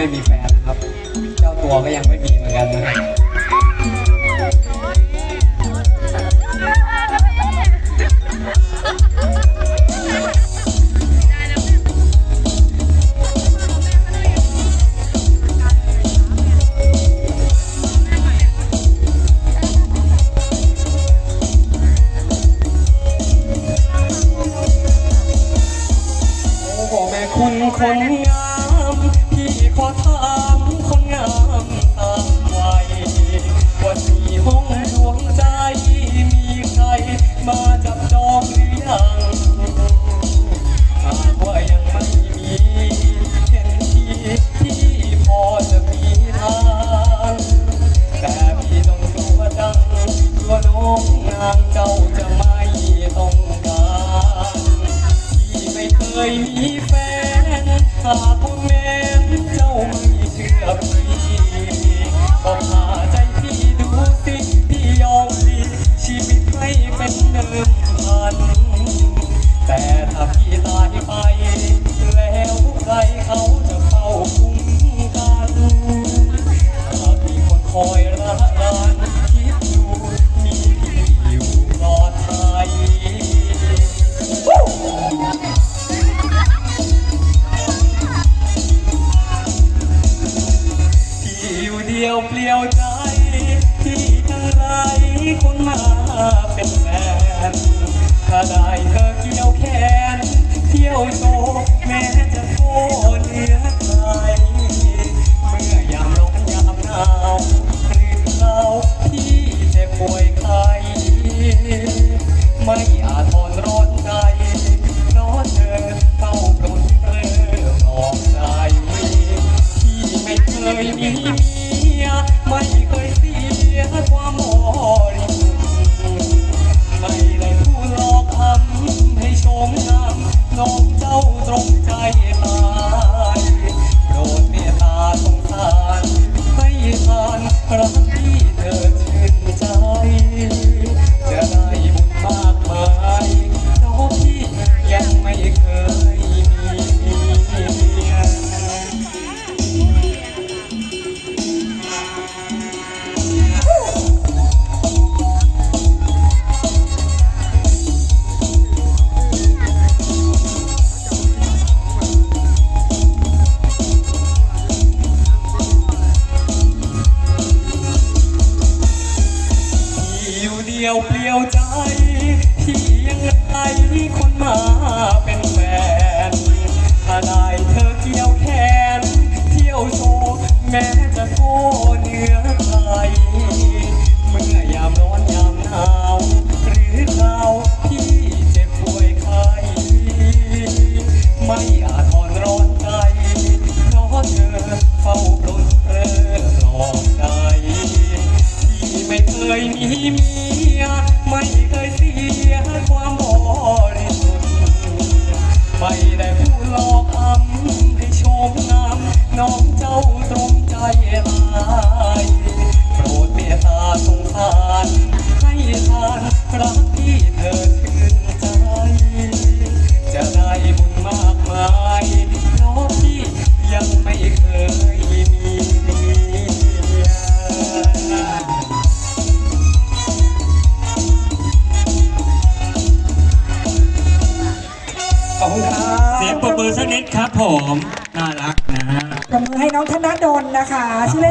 ไม่มีแฟนนะครับ เจ้าตัวก็ยังไม่มีเหมือนกันนะครับคนคน Come on, come on. เปลี่ยวใจ ที่จะไรคนมาเป็นแฟนถ้าได้เธอเกี่ยวแขนเที่ยวโซแม้จะโคตเหนือใจเมื่อยามร้อนยามหนาวหรือเราที่เจ็บป่วยใครไม่ียวเปลี่ยวใจที่ยังไงคนมาเป็นแฟนถ้าได้เธอเกี่ยวแขนเที่ยวโชว์แม้จะโคเหนือ ครับผม น่ารักนะฮะ ปรบมือให้น้องธนดลนะคะชื่อเล่น